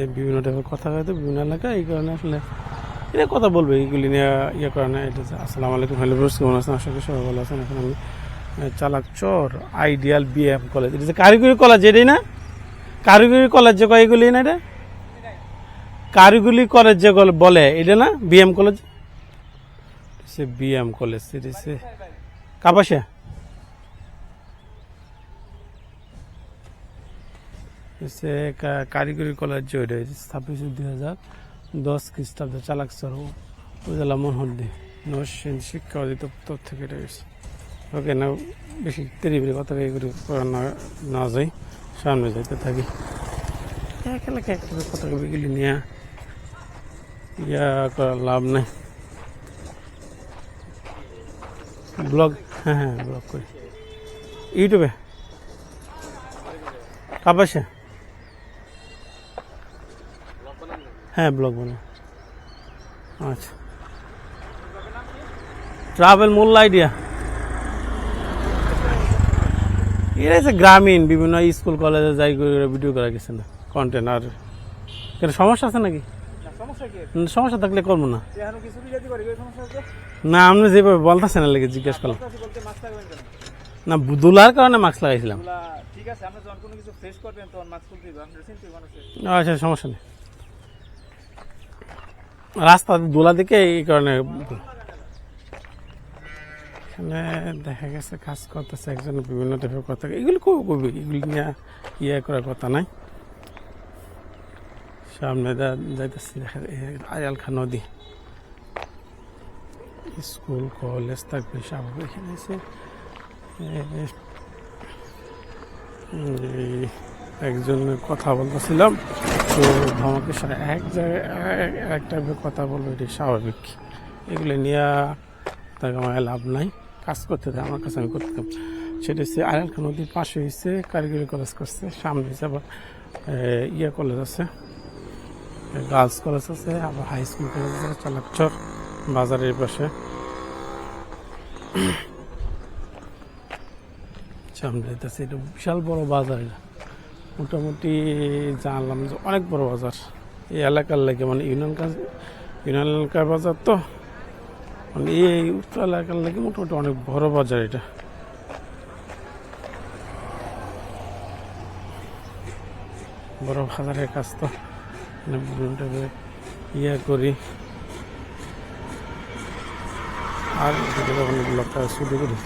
এই বিভিন্ন টাইপের কথা হয়তো, বিভিন্ন এলাকায় এই কারণে আসলে এটা কথা বলবে এইগুলি নিয়ে ইয়ে করে না এটা আসসালামু আলাইকুম, হ্যালো ব্রোস কেমন আছেন? আশা করি সবাই ভালো আছেন। এখন আমি চালাক চর আইডিয়াল বিএম কলেজ। এটা যে কারিগরি কলেজ, এটাই না? কারিগরি কলেজ যে কয়, এগুলি না এটা? কারিগরি কলেজ যে বলে, এটা না? BM college? সে বিএম কলেজ সে কাপাসিয়া। সে কারিগরি কলেজ ওইটা ছাব্বিশ দুই হাজার দশ খ্রিস্টাব্দে চালাকচর উপজেলা মনহদ্দি নরসিং শিক্ষা অধিদপ্তর থেকে এটা ওকে, না, বেশি তেরি বেরি কথা এগুলি না যাই, সামনে যাইতে থাকি। এক এলাকা কথা এগুলি নিয়ে ইয়া করার লাভ নাই। ব্লগ হ্যাঁ হ্যাঁ ব্লগ করি। ইউটিউবে? কাপাসে হ্যাঁ ব্লগ বানাই আচ্ছা। ট্রাভেল মূল আইডিয়া এটা হচ্ছে গ্রামীণ বিভিন্ন স্কুল কলেজে যাই করে ভিডিও করা গেছে না কন্টেন্ট আর কেন সমস্যা আছে নাকি? সমস্যা থাকলে করব না। না আপনি যেভাবে বলতেছেন না লেগে জিজ্ঞেস করলাম। না দুলার কারণে মাস্ক লাগাইছিলাম। আচ্ছা সমস্যা আছে আপনি যখন কোনো কিছু ফ্রেশ করবেন তখন মাস্ক খুলতে দিবেন আপনি চিন্তা মানুষের আচ্ছা সমস্যা নেই রাস্তা দোলা দিকে এই কারণে এখানে দেখা গেছে কাজ করতেছে একজন বিভিন্ন টাইপের কথা। এগুলি কবে কবি এগুলি নিয়ে ইয়ে করার কথা নাই। সামনে যাইতেছি, দেখা আয়াল খা নদী। স্কুল, কলেজ থাকবে স্বাভাবিক এখানে এসে একজনের কথা বলতেছিলাম, তো আমাকে এক জায়গায় এক- টাইপের কথা বলব এটি স্বাভাবিক। এগুলো নিয়ে তাকে আমার লাভ নাই, কাজ করতে দেয়, আমার কাছে আমি করতাম সেটা হচ্ছে আয়াল খান নদীর পাশে হচ্ছে কারিগরি কলেজ করছে, সামনে হচ্ছে আবার ইয়ে কলেজ আছে গার্লস কলেজ আছে, আবার হাই স্কুল কলেজ আছে, চালাকচর বাজারের পাশে। সামনে এটা বিশাল বড় বাজার এটা। মোটামুটি জানলাম যে অনেক বড় বাজার। এই এলাকার লাগে মানে ইউনিয়ন ইউনিয়ন এলাকার বাজার তো। মানে এই উত্তর এলাকার লাগে মোটামুটি অনেক বড় বাজার এটা। বড় বাজারের কাজ তো। মানে ইয়ে করি। আর ব্লগটা শুরু করি